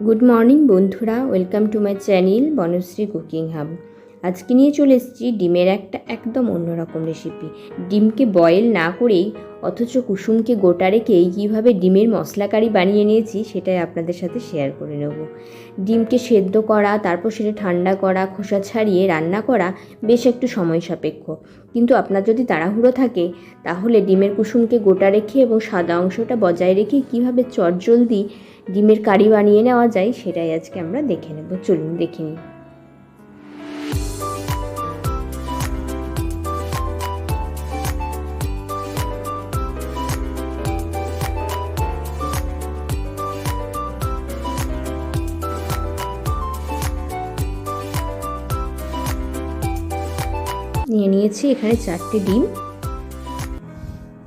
Good morning বন্ধুরা। Welcome to my channel Banashree cooking hub আজকে নিয়ে চলে এসেছি ডিমের একটা একদম অন্যরকম রেসিপি ডিমকে বয়েল না করেই, অথচ কুসুমকে গোটা রেখেই কীভাবে ডিমের মশলা কারি বানিয়ে নিয়েছি, সেটাই আপনাদের সাথে শেয়ার করে নেব। ডিমকে সেদ্ধ করা, তারপর সেটা ঠান্ডা করা, খোসা ছাড়িয়ে রান্না করা বেশ একটু সময় সাপেক্ষ। কিন্তু আপনার যদি তাড়াহুড়ো থাকে, তাহলে ডিমের কুসুমকে গোটা রেখে এবং সাদা অংশটা বজায় রেখে কীভাবে চটজলদি ডিমের কারি বানিয়ে নেওয়া যায়, সেটাই আজকে আমরা দেখে নেব। চলুন দেখে নিই। নিয়ে নিয়েছি এখানে চারটে ডিম।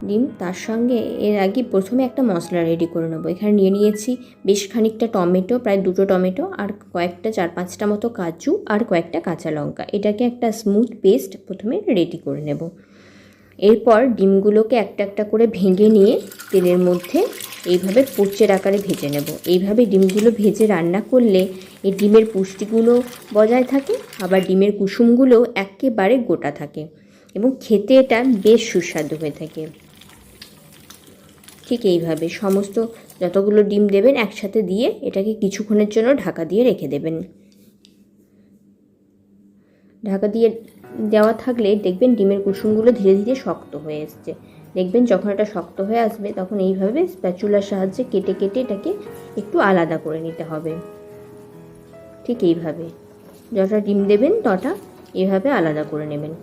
ডিম তার সঙ্গে এর আগে প্রথমে একটা মশলা রেডি করে নেব। এখানে নিয়ে নিয়েছি বেশ খানিকটা টমেটো, প্রায় দুটো টমেটো আর কয়েকটা, চার পাঁচটা মতো কাজু আর কয়েকটা কাঁচা লঙ্কা। এটাকে একটা স্মুথ পেস্ট প্রথমে রেডি করে নেব। এরপর ডিমগুলোকে একটা একটা করে ভেঙে নিয়ে তেলের মধ্যে এইভাবে পোচের আকারে ভেজে নেব। এইভাবে ডিমগুলো ভেজে রান্না করলে এই ডিমের পুষ্টিগুলো বজায় থাকে, আবার ডিমের কুসুমগুলো একেবারে গোটা থাকে এবং খেতে এটা বেশ সুস্বাদু হয়ে থাকে। ঠিক এইভাবে সমস্ত যতগুলো ডিম দেবেন একসাথে দিয়ে এটাকে কিছুক্ষণের জন্য ঢাকা দিয়ে রেখে দেবেন। ঢাকা দিয়ে দেওয়া থাকলে দেখবেন ডিমের কুসুমগুলো ধীরে ধীরে শক্ত হয়ে এসছে। দেখবেন যখন এটা শক্ত হয়ে আসবে, তখন এইভাবে স্প্যাচুলার সাহায্যে কেটে কেটে এটাকে একটু আলাদা করে নিতে হবে। ঠিক এইভাবে। যটা ডিম দেবেন তটা এইভাবে আলাদা করে নেবেন।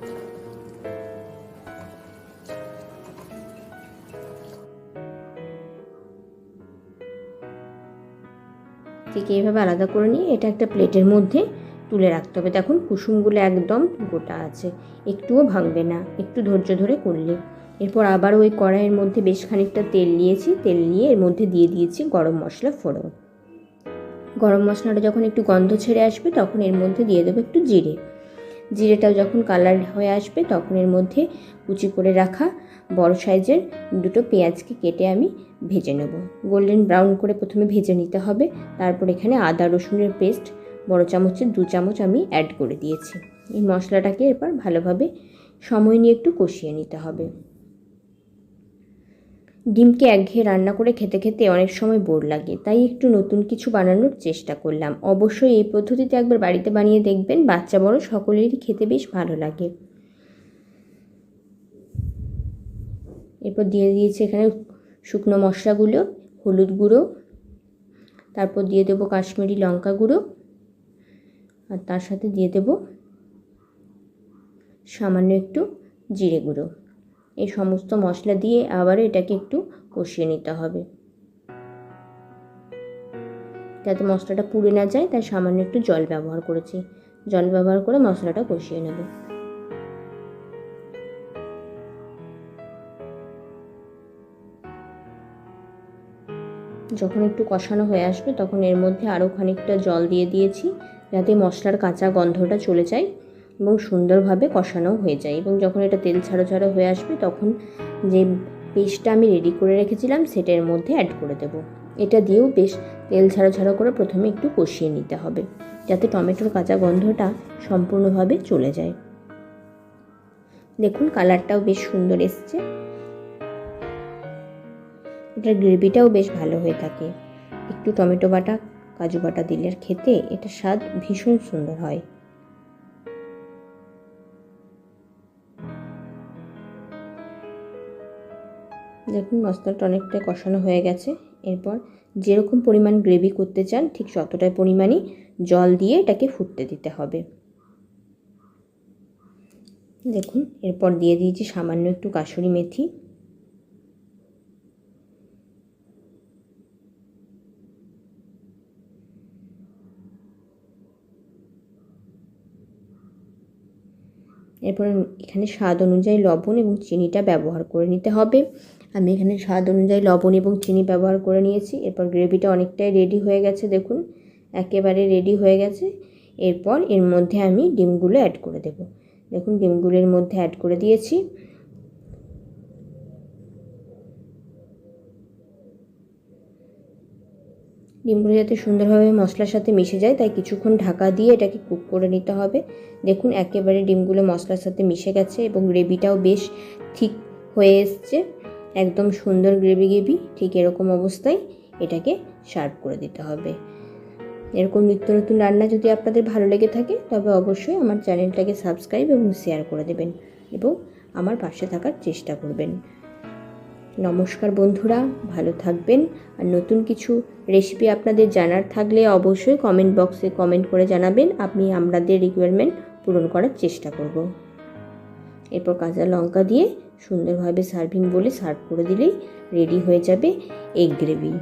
ঠিক এইভাবে আলাদা করে নিয়ে এটা একটা প্লেটের মধ্যে তুলে রাখতে হবে। দেখুন, কুসুমগুলো একদম গোটা আছে। একটুও ভাঙবে না। একটু ধৈর্য ধরে করলে এরপর আবার ওই কড়াইয়ের মধ্যে বেশ খানিকটা তেল নিয়েছি। তেল নিয়ে এর মধ্যে দিয়ে দিয়েছি গরম মশলা ফোড়ন। গরম মশলাটা যখন একটু গন্ধ ছেড়ে আসবে, তখন এর মধ্যে দিয়ে দেবো একটু জিরে। জিরেটাও যখন কালার হয়ে আসবে, তখন এর মধ্যে কুচি করে রাখা বড় সাইজের দুটো পেঁয়াজকে কেটে আমি ভেজে নেব। গোল্ডেন ব্রাউন করে প্রথমে ভেজে নিতে হবে। তারপর এখানে আদা রসুনের পেস্ট, বড় চামচের দু চামচ আমি অ্যাড করে দিয়েছি। এই মশলাটাকে এরপর ভালোভাবে সময় নিয়ে একটু কষিয়ে নিতে হবে। ডিমকে একঘেয়ে রান্না করে খেতে খেতে অনেক সময় বোর লাগে, তাই একটু নতুন কিছু বানানোর চেষ্টা করলাম। অবশ্যই এই পদ্ধতিতে একবার বাড়িতে বানিয়ে দেখবেন, বাচ্চা বড় সকলেরই খেতে বেশ ভালো লাগে। এরপর দিয়ে দিয়েছি এখানে শুকনো মশলাগুলো, হলুদ গুঁড়ো, তারপর দিয়ে দেবো কাশ্মীরি লঙ্কা গুঁড়ো, আর তার সাথে দিয়ে দেব সামান্য একটু জিরে গুঁড়ো। এই সমস্ত মশলা দিয়ে আবার এটাকে একটু কষিয়ে নিতে হবে। যাতে মশলাটা পুড়ে না যায়, তাই সামান্য একটু জল ব্যবহার করেছি। জল ব্যবহার করে মশলাটা কষিয়ে নেব। যখন একটু কষানো হয়ে আসবে, তখন এর মধ্যে আরও খানিকটা জল দিয়ে দিয়েছি, যাতে মশলার কাঁচা গন্ধটা চলে যায়। এবং সুন্দরভাবে কষানো হয়ে যায় এবং যখন এটা তেল ছাড়ো ছাড়ো হয়ে আসবে, তখন যে পেস্টটা আমি রেডি করে রেখেছিলাম সেটা এর মধ্যে অ্যাড করে দেব। এটা দিয়েও বেশ তেল ছাড়ো ছাড়ো করে প্রথমে একটু কষিয়ে নিতে হবে, যাতে টমেটোর কাঁচা গন্ধটা সম্পূর্ণভাবে চলে যায়। দেখুন, কালারটাও বেশ সুন্দর এসছে। এটার গ্রেভিটাও বেশ ভালো হয়ে থাকে। একটু টমেটো বাটা, কাজু বাটা দিলে খেতে এটা স্বাদ ভীষণ সুন্দর হয়। দেখুন মশলাটা অনেকটা কষানো হয়ে গেছে। এরপর যেরকম পরিমাণ গ্রেভি করতে চান, ঠিক ততটাই পরিমাণই জল দিয়ে এটাকে ফুটতে দিতে হবে। দেখুন, এরপর দিয়ে দিয়েছি সামান্য একটু কাসুরি মেথি। এরপর এখানে স্বাদ অনুযায়ী লবণ এবং চিনিটা ব্যবহার করে নিতে হবে। আমি এখানে স্বাদ অনুযায়ী লবণ এবং চিনি ব্যবহার করে নিয়েছি। এরপর গ্রেভিটা অনেকটাই রেডি হয়ে গেছে, দেখুন। একেবারে রেডি হয়ে গেছে। এরপর এর মধ্যে আমি ডিমগুলো অ্যাড করে দেব। দেখুন ডিমগুলোর মধ্যে অ্যাড করে দিয়েছি। ডিমগুলো যাতে সুন্দরভাবে মশলার সাথে মিশে যায়, তাই কিছুক্ষণ ঢাকা দিয়ে এটাকে কুক করে নিতে হবে। দেখুন, একেবারে ডিমগুলো মশলার সাথে মিশে গেছে এবং গ্রেভিটাও বেশ ঠিক হয়ে এসছে। একদম সুন্দর গ্রেভি গ্রেভি, ঠিক এরকম অবস্থায় এটাকে সার্ভ করে দিতে হবে। এরকম নিত্য নতুন রান্না যদি আপনাদের ভালো লেগে থাকে, তবে অবশ্যই আমার চ্যানেলটাকে সাবস্ক্রাইব এবং শেয়ার করে দেবেন এবং আমার পাশে থাকার চেষ্টা করবেন। নমস্কার বন্ধুরা, ভালো থাকবেন। আর নতুন কিছু রেসিপি আপনাদের জানার থাকলে অবশ্যই কমেন্ট বক্সে কমেন্ট করে জানাবেন। আমি আপনাদের রিকোয়ারমেন্ট পূরণ করার চেষ্টা করব। এরপর কাঁচা লঙ্কা দিয়ে সুন্দরভাবে সার্ভিং বলে সার্ভ করে দিলেই রেডি হয়ে যাবে এগ গ্রেভি